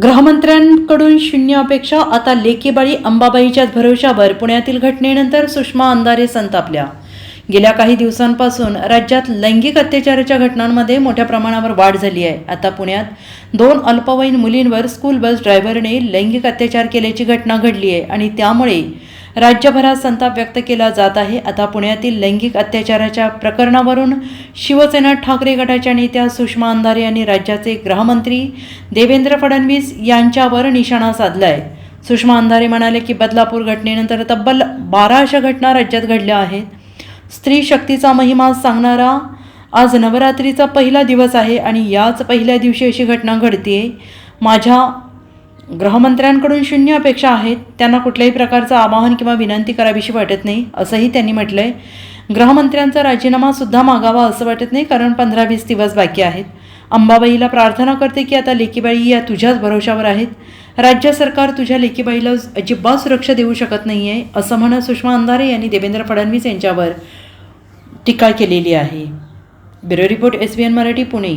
गृहमंत्र्यांकडून शून्य अपेक्षा आता लेकीबाळी अंबाबाईच्याच भरोशावर पुण्यातील घटनेनंतर सुषमा अंधारे संतापल्या. गेल्या काही दिवसांपासून राज्यात लैंगिक अत्याचाराच्या घटनांमध्ये मोठ्या प्रमाणावर वाढ झाली आहे. आता पुण्यात दोन अल्पवयीन मुलींवर स्कूल बस ड्रायव्हरने लैंगिक अत्याचार केल्याची घटना घडली आहे आणि त्यामुळे राज्यभरात संताप व्यक्त केला जात आहे. आता पुण्यातील लैंगिक अत्याचाराच्या प्रकरणावरून शिवसेना ठाकरे गटाच्या नेत्या सुषमा अंधारे यांनी राज्याचे गृहमंत्री देवेंद्र फडणवीस यांच्यावर निशाणा साधलाय. सुषमा अंधारे म्हणाले की बदलापूर घटनेनंतर तब्बल बारा अशा घटना राज्यात घडल्या आहेत. स्त्री शक्तीचा महिमा सांगणारा आज नवरात्रीचा पहिला दिवस आहे आणि याच पहिल्या दिवशी अशी घटना घडते माझ्या गृहमंत्र्यांकडून शून्य अपेक्षा आहेत. त्यांना कुठल्याही प्रकारचं आवाहन किंवा विनंती करावीशी वाटत नाही असंही त्यांनी म्हटलंय. गृहमंत्र्यांचा राजीनामा सुद्धा मागावा असं वाटत नाही कारण पंधरा वीस दिवस बाकी आहेत. अंबाबाईला प्रार्थना करते की आता लेकीबाई या तुझ्याच भरोशावर आहेत. राज्य सरकार तुझ्या लेकीबाईला अजिबात सुरक्षा देऊ शकत नाही आहे असं म्हणत सुषमा अंधारे यांनी देवेंद्र फडणवीस यांच्यावर टीका केलेली आहे. Bureau report S B N Marathi Pune.